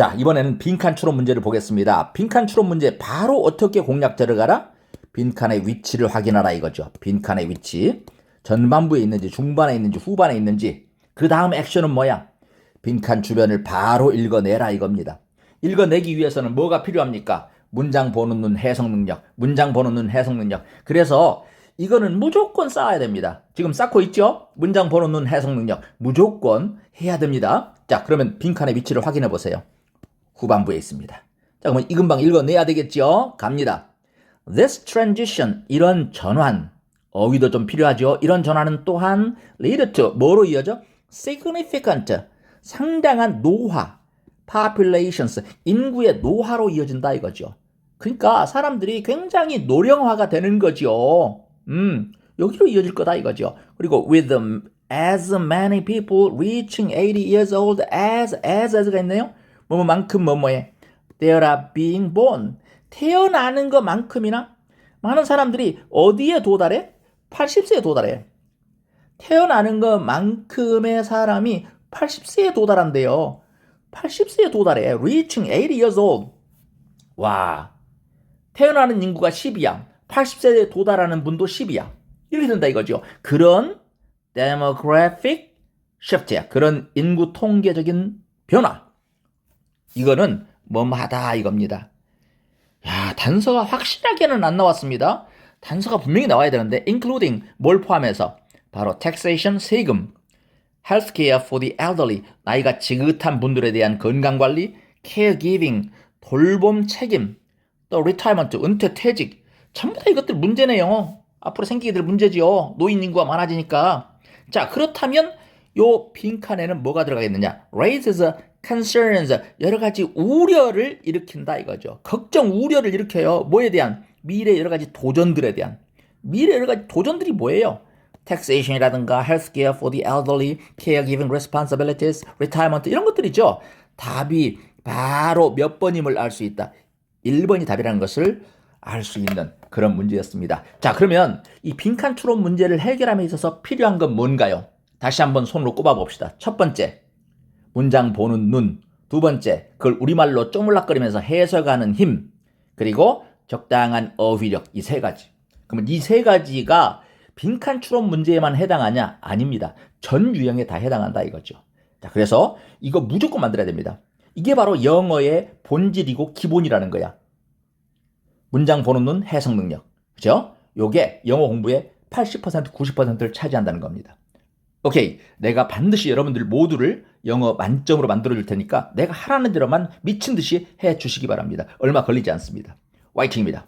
자, 이번에는 빈칸 추론 문제를 보겠습니다. 빈칸 추론 문제 바로 어떻게 공략 들어가라? 빈칸의 위치를 확인하라 이거죠. 빈칸의 위치. 전반부에 있는지 중반에 있는지 후반에 있는지 그 다음 액션은 뭐야? 빈칸 주변을 바로 읽어내라 이겁니다. 읽어내기 위해서는 뭐가 필요합니까? 문장 보는 눈 해석 능력, 문장 보는 눈 해석 능력. 그래서 이거는 무조건 쌓아야 됩니다. 지금 쌓고 있죠? 문장 보는 눈 해석 능력 무조건 해야 됩니다. 자, 그러면 빈칸의 위치를 확인해 보세요. 후반부에 있습니다. 자, 그러면 이 금방 읽어내야 되겠죠? 갑니다. This transition, 이런 전환, 어휘도 좀 필요하죠. 이런 전환은 또한 lead to, 뭐로 이어져? significant, 상당한 노화, populations, 인구의 노화로 이어진다 이거죠. 그러니까 사람들이 굉장히 노령화가 되는 거죠. 음, 여기로 이어질 거다 이거죠. 그리고 with as many people reaching 80 years old as as as가 있네요. 뭐뭐만큼 뭐뭐에 they are being born 태어나는 것만큼이나 많은 사람들이 어디에 도달해? 80세에 도달해. 태어나는 것만큼의 사람이 80세에 도달한대요. 80세에 도달해. reaching 80 years old. 와. 태어나는 인구가 10이야. 80세에 도달하는 분도 10이야. 이렇게 된다 이거죠. 그런 demographic shift야. 그런 인구 통계적인 변화. 이거는 뭐뭐하다 이겁니다. 야, 단서가 확실하게는 안 나왔습니다. 단서가 분명히 나와야 되는데 including 뭘 포함해서 바로 taxation 세금, healthcare for the elderly 나이가 지긋한 분들에 대한 건강 관리, caregiving 돌봄 책임, 또 retirement 은퇴 퇴직 전부 다 이것들 문제네요. 앞으로 생기게 될 문제지요. 노인 인구가 많아지니까. 자, 그렇다면 요 빈칸에는 뭐가 들어가겠느냐? raises concerns 여러 가지 우려를 일으킨다 이거죠. 걱정 우려를 일으켜요. 뭐에 대한 미래 여러 가지 도전들에 대한 미래 여러 가지 도전들이 뭐예요? taxation이라든가 healthcare for the elderly, caregiving responsibilities, retirement 이런 것들이죠. 답이 바로 몇 번임을 알 수 있다. 1번이 답이라는 것을 알 수 있는 그런 문제였습니다. 자, 그러면 이 빈칸 추론 문제를 해결함에 있어서 필요한 건 뭔가요? 다시 한번 손으로 꼽아 봅시다. 첫 번째, 문장 보는 눈. 두 번째, 그걸 우리말로 쪼물락거리면서 해석하는 힘. 그리고 적당한 어휘력. 이 세 가지. 그러면 이 세 가지가 빈칸 추론 문제에만 해당하냐? 아닙니다. 전 유형에 다 해당한다 이거죠. 자, 그래서 이거 무조건 만들어야 됩니다. 이게 바로 영어의 본질이고 기본이라는 거야. 문장 보는 눈 해석 능력. 그죠? 요게 영어 공부의 80% 90%를 차지한다는 겁니다. 오케이. 내가 반드시 여러분들 모두를 영어 만점으로 만들어 줄 테니까 내가 하라는 대로만 미친 듯이 해 주시기 바랍니다. 얼마 걸리지 않습니다. 화이팅입니다.